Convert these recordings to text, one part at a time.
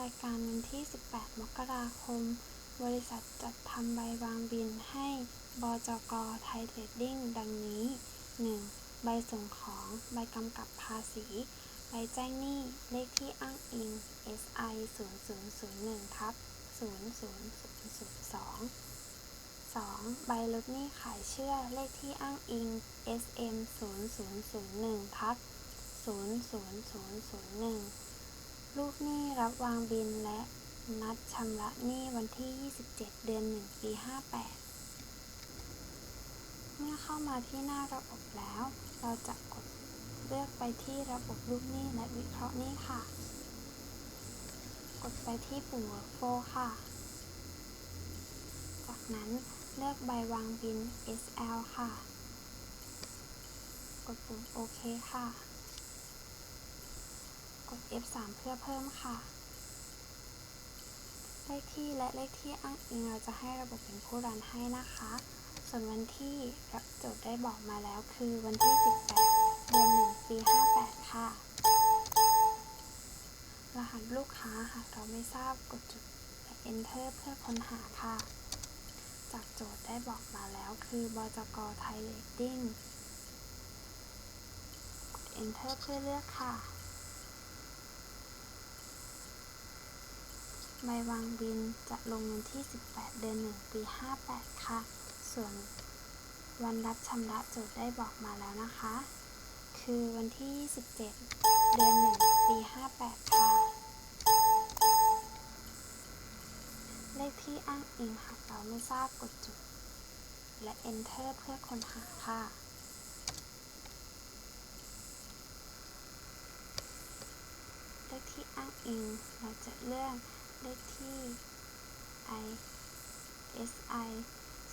รายการวันที่ 18 มกราคม บริษัทจัดทำใบวางบินให้ บจก.ไทยเทรดดิ้ง ดังนี้ 1. ใบส่งของ ใบกำกับภาษี ใบแจ้งหนี้ เลขที่อ้างอิง SI 0001ทับ00002 2. ใบลดหนี้ขายเชื่อเลขที่อ้างอิง SM 0001ทับ00001 ลูกหนี้รับวางบินและนัดชำระหนี้วันที่ 27 เดือน 1 ปี 58 เมื่อเข้ามาที่หน้าระบบแล้ว เราจะกดเลือกไปที่ระบบลูกหนี้และวิเคราะห์หนี้ค่ะ กดไปที่ปุ่ม Workflow ค่ะ จากนั้นเลือกใบวางบิน SL ค่ะ กดปุ่มโอเคค่ะ F3 เพื่อเพิ่มค่ะ เลขที่และเลขที่อ้างอิงเราจะให้ระบบเป็นผู้รันให้นะคะ ส่วนวันที่รับโจทย์ได้บอกมาแล้วคือวันที่ 18 เดือน1 ปี 58 ค่ะ รหัสลูกค้าหากเราไม่ทราบกดจุดและ Enter เพื่อค้นหาค่ะ จากโจทย์ได้บอกมาแล้วคือบจก.ไทยเรตติ้งกด Enter เพื่อเลือกค่ะ ใบวางบินจะลงวันที่ 18 เดือน 1 ปี 58 ค่ะ ส่วนวันรับชำระโจทย์ได้บอกมาแล้วนะคะ คือวันที่ 27 เดือน 1 ปี 58 ค่ะ เลขที่อ้างอิงหากเราไม่ทราบกดจุด และ Enter เพื่อค้นหาค่ะเลขที่อ้างอิงเราจะเลือก เลขที่ ISI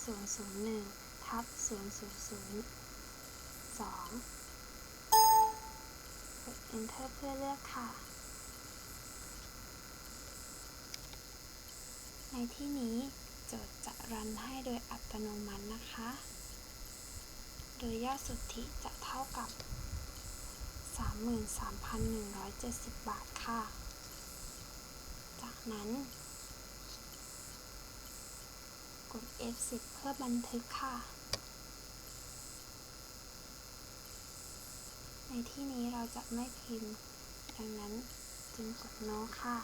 001ทับ0002กด Enter เพื่อเลือกค่ะ ในที่นี้โจทย์จะรันให้โดยอัตโนมัตินะคะ โดยยอดสุทธิจะเท่ากับ 33,170 บาทค่ะ จากนั้น กด F10 เพื่อบันทึกค่ะ ในที่นี้เราจะไม่พิมพ์ ดังนั้นจึงกด No ค่ะ